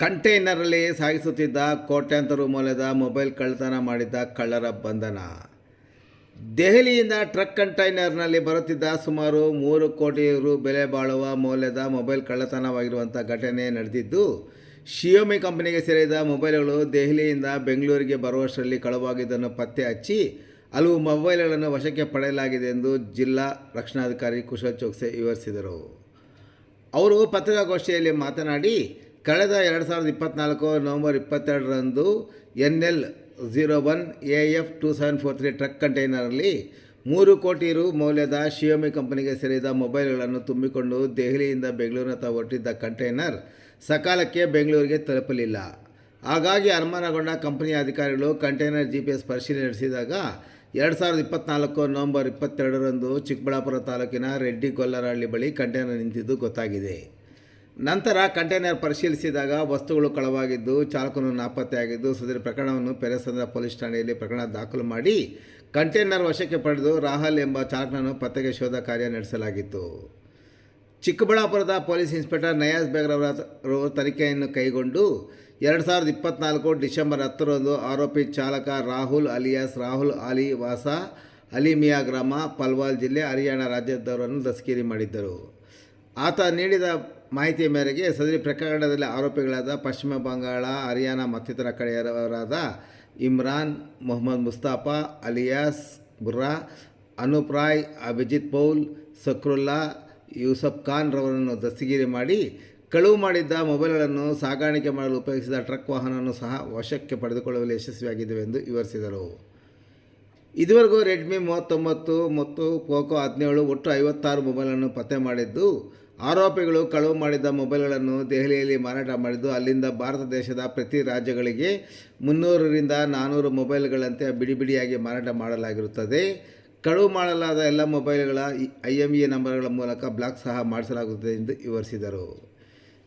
ಕಂಟೈನರಲ್ಲಿ ಸಾಗಿಸುತ್ತಿದ್ದ ಕೋಟ್ಯಾಂತರ ಮೌಲ್ಯದ ಮೊಬೈಲ್ ಕಳ್ಳತನ ಮಾಡಿದ್ದ ಕಳ್ಳರ ಬಂಧನ. ದೆಹಲಿಯಿಂದ ಟ್ರಕ್ ಕಂಟೈನರ್ನಲ್ಲಿ ಬರುತ್ತಿದ್ದ ಸುಮಾರು ಮೂರು ಕೋಟಿ ರು ಬೆಲೆ ಬಾಳುವ ಮೌಲ್ಯದ ಮೊಬೈಲ್ ಕಳ್ಳತನವಾಗಿರುವಂಥ ಘಟನೆ ನಡೆದಿದ್ದು, ಶಿಯೋಮಿ ಕಂಪನಿಗೆ ಸೇರಿದ ಮೊಬೈಲ್ಗಳು ದೆಹಲಿಯಿಂದ ಬೆಂಗಳೂರಿಗೆ ಬರುವಷ್ಟರಲ್ಲಿ ಕಳವಾಗಿದ್ದನ್ನು ಪತ್ತೆ ಹಚ್ಚಿ, ಹಲವು ಮೊಬೈಲ್ಗಳನ್ನು ವಶಕ್ಕೆ ಪಡೆಯಲಾಗಿದೆ ಎಂದು ಜಿಲ್ಲಾ ರಕ್ಷಣಾಧಿಕಾರಿ ಕುಶಲ್ ಚೋಕ್ಸೆ ವಿವರಿಸಿದರು. ಅವರು ಪತ್ರಿಕಾಗೋಷ್ಠಿಯಲ್ಲಿ ಮಾತನಾಡಿ ಕಳೆದ ಎರಡು ಸಾವಿರದ ಇಪ್ಪತ್ನಾಲ್ಕು ನವಂಬರ್ ಇಪ್ಪತ್ತೆರಡರಂದು N L zero one A F two seven four three truck ಕಂಟೈನರಲ್ಲಿ ಮೂರು ಕೋಟಿ ರು ಮೌಲ್ಯದ ಶಿಯೋಮಿ ಕಂಪನಿಗೆ ಸೇರಿದ ಮೊಬೈಲ್ಗಳನ್ನು ತುಂಬಿಕೊಂಡು ದೆಹಲಿಯಿಂದ ಬೆಂಗಳೂರಿನತ್ತ ಹೊರಟಿದ್ದ ಕಂಟೈನರ್ ಸಕಾಲಕ್ಕೆ ಬೆಂಗಳೂರಿಗೆ ತಲುಪಲಿಲ್ಲ. ಹಾಗಾಗಿ ಅನುಮಾನಗೊಂಡ ಕಂಪನಿಯ ಅಧಿಕಾರಿಗಳು ಕಂಟೈನರ್ ಜಿ ಪಿ ಎಸ್ ಪರಿಶೀಲನೆ ನಡೆಸಿದಾಗ ಎರಡು ಸಾವಿರದ ಇಪ್ಪತ್ತ್ನಾಲ್ಕು ನವಂಬರ್ ಇಪ್ಪತ್ತೆರಡರಂದು ಚಿಕ್ಕಬಳ್ಳಾಪುರ ತಾಲೂಕಿನ ರೆಡ್ಡಿ ಗೊಲ್ಲರಹಳ್ಳಿ ಬಳಿ ಕಂಟೈನರ್ ನಿಂತಿದ್ದು ಗೊತ್ತಾಗಿದೆ. ನಂತರ ಕಂಟೈನರ್ ಪರಿಶೀಲಿಸಿದಾಗ ವಸ್ತುಗಳು ಕಳವಾಗಿದ್ದು ಚಾಲಕನು ನಾಪತ್ತೆಯಾಗಿದ್ದು ಸದರಿ ಪ್ರಕರಣವನ್ನು ಪೆರೆಸಂದ್ರ ಪೊಲೀಸ್ ಠಾಣೆಯಲ್ಲಿ ಪ್ರಕರಣ ದಾಖಲು ಮಾಡಿ ಕಂಟೈನರ್ ವಶಕ್ಕೆ ಪಡೆದು ರಾಹಲ್ ಎಂಬ ಚಾಲಕನನ್ನು ಪತ್ತೆಗೆ ಶೋಧ ಕಾರ್ಯ ನಡೆಸಲಾಗಿತ್ತು. ಚಿಕ್ಕಬಳ್ಳಾಪುರದ ಪೊಲೀಸ್ ಇನ್ಸ್ಪೆಕ್ಟರ್ ನಯಾಜ್ ಬೇಗ್ರವರ ರವರು ತನಿಖೆಯನ್ನು ಕೈಗೊಂಡು ಎರಡು ಸಾವಿರದ ಇಪ್ಪತ್ನಾಲ್ಕು ಡಿಸೆಂಬರ್ ಹತ್ತರಂದು ಆರೋಪಿ ಚಾಲಕ ರಾಹುಲ್ ಅಲಿಯಾಸ್, ರಾಹುಲ್ ಅಲಿ ವಾಸ ಅಲಿಮಿಯಾ ಗ್ರಾಮ, ಪಲ್ವಾಲ್ ಜಿಲ್ಲೆ ಹರಿಯಾಣ ರಾಜ್ಯದವರನ್ನು ದಸ್ಕಿರಿ ಮಾಡಿದ್ದರು. ಆತ ನೀಡಿದ ಮಾಹಿತಿಯ ಮೇರೆಗೆ ಸದರಿ ಪ್ರಕರಣದಲ್ಲಿ ಆರೋಪಿಗಳಾದ ಪಶ್ಚಿಮ ಬಂಗಾಳ, ಹರಿಯಾಣ ಮತ್ತಿತರ ಕಡೆಯವರಾದ ಇಮ್ರಾನ್ ಮೊಹಮ್ಮದ್ ಮುಸ್ತಾಫಾ, ಅಲಿಯಾಸ್ ಬುರ್ರಾ, ಅನೂಪ್ ರಾಯ್, ಅಭಿಜಿತ್ ಪೌಲ್, ಸಕ್ರುಲ್ಲಾ, ಯೂಸಫ್ ಖಾನ್ ರವರನ್ನು ದಸ್ತಗಿರಿ ಮಾಡಿ ಕಳುವು ಮಾಡಿದ್ದ ಮೊಬೈಲ್ಗಳನ್ನು ಸಾಗಾಣಿಕೆ ಮಾಡಲು ಉಪಯೋಗಿಸಿದ ಟ್ರಕ್ ವಾಹನವನ್ನು ಸಹ ವಶಕ್ಕೆ ಪಡೆದುಕೊಳ್ಳುವಲ್ಲಿ ಯಶಸ್ವಿಯಾಗಿದ್ದೇವೆ ಎಂದು ವಿವರಿಸಿದರು. ಇದುವರೆಗೂ ರೆಡ್ಮಿ ಮೂವತ್ತೊಂಬತ್ತು ಮತ್ತು ಪೋಕೋ ಹದಿನೇಳು ಒಟ್ಟು ಐವತ್ತಾರು ಮೊಬೈಲನ್ನು ಪತ್ತೆ ಮಾಡಿದ್ದು ಆರೋಪಿಗಳು ಕಳುವು ಮಾಡಿದ್ದ ಮೊಬೈಲ್ಗಳನ್ನು ದೆಹಲಿಯಲ್ಲಿ ಮಾರಾಟ ಮಾಡಿದ್ದು, ಅಲ್ಲಿಂದ ಭಾರತ ದೇಶದ ಪ್ರತಿ ರಾಜ್ಯಗಳಿಗೆ ಮುನ್ನೂರರಿಂದ ನಾನ್ನೂರು ಮೊಬೈಲ್ಗಳಂತೆ ಬಿಡಿ ಬಿಡಿಯಾಗಿ ಮಾರಾಟ ಮಾಡಲಾಗಿರುತ್ತದೆ. ಕಳುವು ಮಾಡಲಾದ ಎಲ್ಲ ಮೊಬೈಲ್ಗಳ ಐ ಎಂ ಇ ನಂಬರ್ಗಳ ಮೂಲಕ ಬ್ಲಾಕ್ ಸಹ ಮಾಡಿಸಲಾಗುತ್ತದೆ ಎಂದು ವಿವರಿಸಿದರು.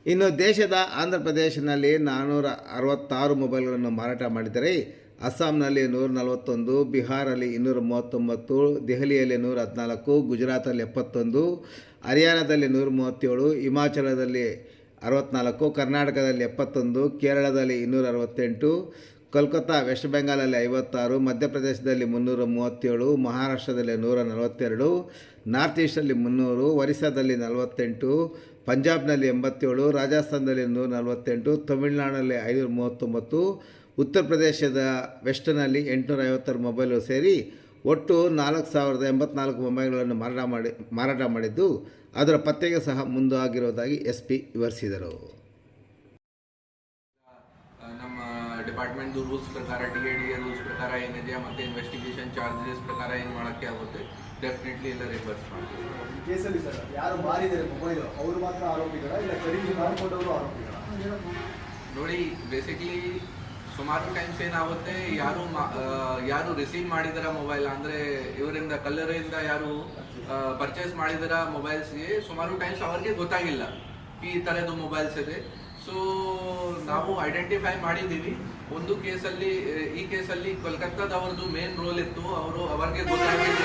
ಇನ್ನು ದೇಶದ ಆಂಧ್ರ ಪ್ರದೇಶನಲ್ಲಿ ನಾನ್ನೂರ ಅರವತ್ತಾರು ಮೊಬೈಲ್ಗಳನ್ನು ಮಾರಾಟ ಮಾಡಿದರೆ ಅಸ್ಸಾಂನಲ್ಲಿ ನೂರ ನಲವತ್ತೊಂದು, ಬಿಹಾರಲ್ಲಿ ಇನ್ನೂರ ಮೂವತ್ತೊಂಬತ್ತು, ದೆಹಲಿಯಲ್ಲಿ ನೂರ ಹದಿನಾಲ್ಕು, ಗುಜರಾತಲ್ಲಿ ಎಪ್ಪತ್ತೊಂದು, ಹರಿಯಾಣದಲ್ಲಿ ನೂರ ಮೂವತ್ತೇಳು, ಹಿಮಾಚಲದಲ್ಲಿ ಅರವತ್ನಾಲ್ಕು, ಕರ್ನಾಟಕದಲ್ಲಿ ಎಪ್ಪತ್ತೊಂದು, ಕೇರಳದಲ್ಲಿ ಇನ್ನೂರ ಅರವತ್ತೆಂಟು, ಕೋಲ್ಕತ್ತಾ, ವೆಸ್ಟ್ ಬೆಂಗಾಲಲ್ಲಿ ಐವತ್ತಾರು, ಮಧ್ಯಪ್ರದೇಶದಲ್ಲಿ ಮುನ್ನೂರ ಮೂವತ್ತೇಳು, ಮಹಾರಾಷ್ಟ್ರದಲ್ಲಿ ನೂರ ನಲವತ್ತೆರಡು, ನಾರ್ತ್ ಈಸ್ಟಲ್ಲಿ ಮುನ್ನೂರು, ಒರಿಸ್ಸಾದಲ್ಲಿ ನಲವತ್ತೆಂಟು, ಪಂಜಾಬ್ನಲ್ಲಿ ಎಂಬತ್ತೇಳು, ರಾಜಸ್ಥಾನದಲ್ಲಿ ನೂರ ನಲವತ್ತೆಂಟು, ತಮಿಳುನಾಡಲ್ಲಿ ಐನೂರ ಮೂವತ್ತೊಂಬತ್ತು ಉತ್ತರ ಪ್ರದೇಶದ ವೆಸ್ಟರ್ನಲ್ಲಿ ಎಂಟುನೂರ ಐವತ್ತಾರು ಮೊಬೈಲು ಸೇರಿ ಒಟ್ಟು ನಾಲ್ಕು ಸಾವಿರದ ಎಂಬತ್ನಾಲ್ಕು ಮೊಬೈಲ್ಗಳನ್ನು ಮಾರಾಟ ಮಾಡಿ ಮಾರಾಟ ಮಾಡಿದ್ದು ಅದರ ಪತ್ತೆಗೆ ಸಹ ಮುಂದಾಗಿರುವುದಾಗಿ ಎಸ್ ಪಿ ವಿವರಿಸಿದರು ನಮ್ಮ ಡಿಪಾರ್ಟ್ಮೆಂಟ್ದು ರೂಲ್ಸ್ ಪ್ರಕಾರ D A D A rules ಪ್ರಕಾರ ಏನಿದೆ ಮತ್ತು ಇನ್ವೆಸ್ಟಿಗೇಷನ್ ಚಾರ್ಜಸ್ ಪ್ರಕಾರ ಏನು ಮಾಡೋಕ್ಕೆ ಆಗುತ್ತೆ ಡೆಫಿನೆಟ್ಲಿ ಎಲ್ಲ ರಿವರ್ಸ್ ಮಾಡ್ತೀವಿ. ಕೇಸಲ್ಲಿ ಸರ್ ಯಾರು ಮಾರಿದ್ದಾರೆ ಮೊಬೈಲ್ ಅವರು ಮಾತ್ರ ಆರೋಪಿಗಳ ಇಲ್ಲ ಖರೀದಿ ಮಾಡಿಕೊಂಡವರು ಆರೋಪಿಗಳ? ನೋಡಿ ಬೇಸಿಕ್ಲಿ ಸುಮಾರು ಟೈಮ್ಸ್ ಏನಾಗುತ್ತೆ, ಯಾರು ಯಾರು ರಿಸೀವ್ ಮಾಡಿದಾರ ಮೊಬೈಲ್ ಅಂದ್ರೆ ಇವರಿಂದ ಕಲ್ಲರಿಂದ ಯಾರು ಪರ್ಚೇಸ್ ಮಾಡಿದಾರ ಮೊಬೈಲ್ಸ್ಗೆ ಸುಮಾರು ಟೈಮ್ಸ್ ಅವ್ರಿಗೆ ಗೊತ್ತಾಗಿಲ್ಲ ಈ ಥರದ್ದು ಮೊಬೈಲ್ಸ್ ಇದೆ. ಸೊ ನಾವು ಐಡೆಂಟಿಫೈ ಮಾಡಿದ್ದೀವಿ. ಒಂದು ಕೇಸಲ್ಲಿ ಈ ಕೇಸಲ್ಲಿ ಕೋಲ್ಕತ್ತಾದವ್ರದ್ದು ಮೇನ್ ರೋಲ್ ಇತ್ತು. ಅವರು ಅವರಿಗೆ ಗೊತ್ತಾಗಿಲ್ಲ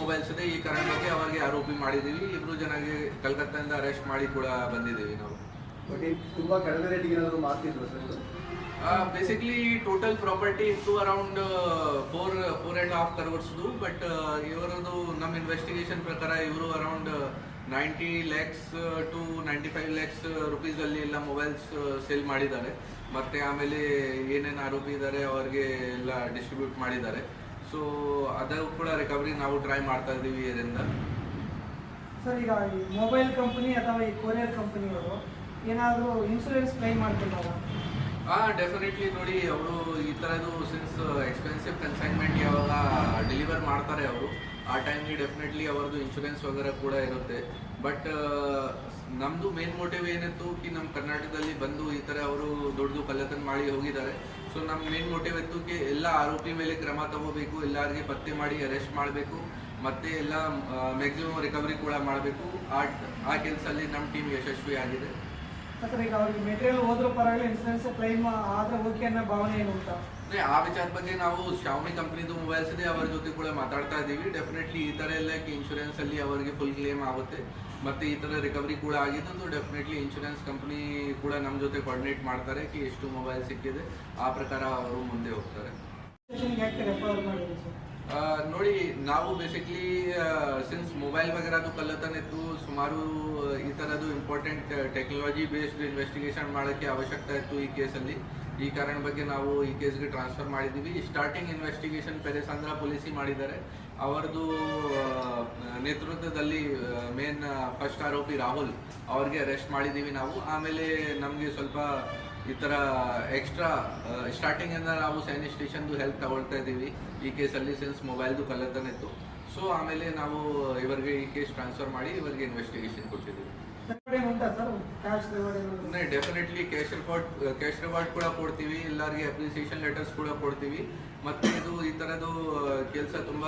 ಮೊಬೈಲ್ಸ್ ಇದೆ ಈ ಕಾರಣಕ್ಕೆ ಅವರಿಗೆ ಆರೋಪಿ ಮಾಡಿದ್ದೀವಿ. ಇಬ್ರು ಜನಗೆ ಕಲ್ಕತ್ತಾದಿಂದ ಅರೆಸ್ಟ್ ಮಾಡಿ ಕೂಡ ಬಂದಿದ್ದೀವಿ ನಾವು. ತುಂಬಾ ಕಡಿಮೆ ರೇಟಿಗೆ ಏನಾದರೂ ಮಾರ್ತಿದ್ರು ಸರ್ ಬೇಸಿಕ್ಲಿ ಟೋಟಲ್ ಪ್ರಾಪರ್ಟಿ ಇತ್ತು around four four and half ಕರೋರ್ಸ್ದು but ಇವರದು ನಮ್ಮ ಇನ್ವೆಸ್ಟಿಗೇಷನ್ ಪ್ರಕಾರ ಇವರು around ninety lakhs to ninety five lakhs ರುಪೀಸಲ್ಲಿ ಎಲ್ಲ ಮೊಬೈಲ್ಸ್ ಸೇಲ್ ಮಾಡಿದ್ದಾರೆ. ಮತ್ತೆ ಆಮೇಲೆ ಏನೇನು ಆರೋಪಿ ಇದ್ದಾರೆ ಅವ್ರಿಗೆ ಎಲ್ಲ ಡಿಸ್ಟ್ರಿಬ್ಯೂಟ್ ಮಾಡಿದ್ದಾರೆ. ಸೊ ಅದಕ್ಕೂ ಕೂಡ ರಿಕವರಿ ನಾವು ಟ್ರೈ ಮಾಡ್ತಾ ಇದ್ದೀವಿ ಇದರಿಂದ. ಸರ್ ಈಗ ಈ ಮೊಬೈಲ್ ಕಂಪನಿ ಅಥವಾ ಈ ಕೊರಿಯರ್ ಕಂಪನಿಯವರು ಏನಾದರೂ ಇನ್ಸೂರೆನ್ಸ್ ಕ್ಲೈಮ್ ಮಾಡ್ತಿದ್ದಾರಾ? ಹಾಂ ಡೆಫಿನೆಟ್ಲಿ ನೋಡಿ, ಅವರು ಈ ಥರದ್ದು ಸಿನ್ಸ್ ಎಕ್ಸ್ಪೆನ್ಸಿವ್ ಕನ್ಸೈನ್ಮೆಂಟ್ ಯಾವಾಗ ಡೆಲಿವರ್ ಮಾಡ್ತಾರೆ ಅವರು, ಆ ಟೈಮ್ಗೆ ಡೆಫಿನೆಟ್ಲಿ ಅವ್ರದ್ದು ಇನ್ಶೂರೆನ್ಸ್ ವಗೇರೆ ಕೂಡ ಇರುತ್ತೆ. ಬಟ್ ನಮ್ಮದು ಮೇನ್ ಮೋಟಿವ್ ಏನಿತ್ತು ಕಿ ನಮ್ಮ ಕರ್ನಾಟಕದಲ್ಲಿ ಬಂದು ಈ ಥರ ಅವರು ದೊಡ್ಡದು ಕಳ್ಳತನ ಮಾಡಿ ಹೋಗಿದ್ದಾರೆ. ಸೊ ನಮ್ಮ ಮೇನ್ ಮೋಟಿವ್ ಇತ್ತು ಕಿ ಎಲ್ಲ ಆರೋಪಿ ಮೇಲೆ ಕ್ರಮ ತಗೋಬೇಕು, ಎಲ್ಲರಿಗೆ ಪತ್ತೆ ಮಾಡಿ ಅರೆಸ್ಟ್ ಮಾಡಬೇಕು, ಮತ್ತೆ ಎಲ್ಲ ಮ್ಯಾಕ್ಸಿಮಮ್ ರಿಕವರಿ ಕೂಡ ಮಾಡಬೇಕು. ಆ ಆ ಕೆಲಸದಲ್ಲಿ ನಮ್ಮ ಟೀಮ್ ಯಶಸ್ವಿ ಆಗಿದೆ ಅಥವಾ ಈಗ ಅವ್ರಿಗೆ ಮೆಟೀರಿಯಲ್ ಹೋದ್ರೂ ಪರವಾಗಿಲ್ಲ ಇನ್ಸೂರೆನ್ಸ್ ಕ್ಲೈಮ್ ಆದ್ರೆ ಓಕೆ ಅನ್ನೋ ಭಾವನೆ ಏನು ಅಂತ? ಅಂದ್ರೆ ಆ ವಿಚಾರದ ಬಗ್ಗೆ ನಾವು ಶಾವಮಿ ಕಂಪ್ನಿದು ಮೊಬೈಲ್ಸ್ ಇದೆ ಅವರ ಜೊತೆ ಕೂಡ ಮಾತಾಡ್ತಾ ಇದ್ದೀವಿ. ಡೆಫಿನೆಟ್ಲಿ ಈ ತರ ಎಲ್ಲ ಇನ್ಶೂರೆನ್ಸ್ ಅಲ್ಲಿ ಅವರಿಗೆ ಫುಲ್ ಕ್ಲೇಮ್ ಆಗುತ್ತೆ. ಮತ್ತೆ ಈ ತರ ರಿಕವರಿ ಕೂಡ ಆಗಿದ್ದು ಡೆಫಿನೆಟ್ಲಿ ಇನ್ಶೂರೆನ್ಸ್ ಕಂಪನಿ ಕೂಡ ನಮ್ಮ ಜೊತೆ ಕೋಆರ್ಡಿನೇಟ್ ಮಾಡ್ತಾರೆ ಕಿ ಎಷ್ಟು ಮೊಬೈಲ್ ಸಿಕ್ಕಿದೆ. ಆ ಪ್ರಕಾರ ಅವರು ಮುಂದೆ ಹೋಗ್ತಾರೆ. ನೋಡಿ, ನಾವು ಬೇಸಿಕ್ಲಿ ಸಿನ್ಸ್ ಮೊಬೈಲ್ ವಗೇರದು ಕಳ್ಳತನ ಇತ್ತು, ಸುಮಾರು ಈ ಥರದ್ದು ಇಂಪಾರ್ಟೆಂಟ್ ಟೆಕ್ನಾಲಜಿ ಬೇಸ್ಡ್ ಇನ್ವೆಸ್ಟಿಗೇಷನ್ ಮಾಡೋಕ್ಕೆ ಅವಶ್ಯಕತೆ ಇತ್ತು ಈ ಕೇಸಲ್ಲಿ. ಈ ಕಾರಣ ಬಗ್ಗೆ ನಾವು ಈ ಕೇಸ್ಗೆ ಟ್ರಾನ್ಸ್ಫರ್ ಮಾಡಿದ್ದೀವಿ. ಸ್ಟಾರ್ಟಿಂಗ್ ಇನ್ವೆಸ್ಟಿಗೇಷನ್ ಪೆರೆಸಾಂದ್ರ ಪೊಲೀಸಿ ಮಾಡಿದ್ದಾರೆ. ಅವರದು ನೇತೃತ್ವದಲ್ಲಿ ಮೇನ್ ಫಸ್ಟ್ ಆರೋಪಿ ರಾಹುಲ್ ಅವ್ರಿಗೆ ಅರೆಸ್ಟ್ ಮಾಡಿದ್ದೀವಿ ನಾವು. ಆಮೇಲೆ ನಮಗೆ ಸ್ವಲ್ಪ ಈ ಥರ ಎಕ್ಸ್ಟ್ರಾ ಸ್ಟಾರ್ಟಿಂಗಿಂದ ನಾವು ಸೈನಿಕ್ ಸ್ಟೇಷನ್ದು ಹೆಲ್ಪ್ ತಗೊಳ್ತಾ ಇದ್ದೀವಿ. ಈ ಕೇಸಲ್ಲಿ ಸಿನ್ಸ್ ಮೊಬೈಲ್ದು ಕಳ್ಳತನ ಇತ್ತು. ಸೊ ಆಮೇಲೆ ನಾವು ಇವರಿಗೆ ಈ ಕೇಸ್ ಟ್ರಾನ್ಸ್ಫರ್ ಮಾಡಿ ಇವರಿಗೆ ಇನ್ವೆಸ್ಟಿಗೇಷನ್ ಕೊಟ್ಟಿದ್ದೀವಿ. Definitely cash reward cash reward ಕೂಡ ಕೊಡ್ತೀವಿ. ಎಲ್ಲರಿಗೆ ಅಪ್ರಿಸಿಯೇಷನ್ ಲೆಟರ್ಸ್ ಕೂಡ ಕೊಡ್ತೀವಿ. ಮತ್ತೆ ಇದು ಈ ಥರದ್ದು ಕೆಲಸ ತುಂಬ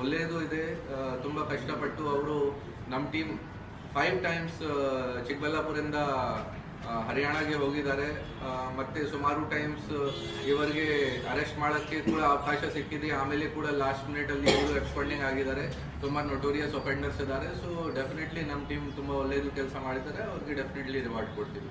ಒಳ್ಳೆಯದು ಇದೆ. ಆ, ತುಂಬ ಕಷ್ಟಪಟ್ಟು ಅವರು ನಮ್ಮ ಟೀಮ್ ಫೈವ್ ಟೈಮ್ಸ್ ಚಿಕ್ಕಬಳ್ಳಾಪುರದಿಂದ ಹರಿಯಾಣಗೆ ಹೋಗಿದ್ದಾರೆ. ಮತ್ತೆ ಸುಮಾರು ಟೈಮ್ಸ್ ಇವರಿಗೆ ಅರೆಸ್ಟ್ ಮಾಡೋಕ್ಕೆ ಕೂಡ ಅವಕಾಶ ಸಿಕ್ಕಿದೆ. ಆಮೇಲೆ ಕೂಡ ಲಾಸ್ಟ್ ಮಿನಿಟಲ್ಲಿ ಇವರು ಎಕ್ಸ್ಪೆಂಡಿಂಗ್ ಆಗಿದ್ದಾರೆ. ತುಂಬ ನೊಟೋರಿಯಸ್ ಒಫೆಂಡರ್ಸ್ ಇದ್ದಾರೆ. ಸೊ ಡೆಫಿನೆಟ್ಲಿ ನಮ್ಮ ಟೀಮ್ ತುಂಬ ಒಳ್ಳೆಯದು ಕೆಲಸ ಮಾಡಿದ್ದಾರೆ. ಅವ್ರಿಗೆ ಡೆಫಿನೆಟ್ಲಿ ರಿವಾರ್ಡ್ ಕೊಡ್ತೀವಿ.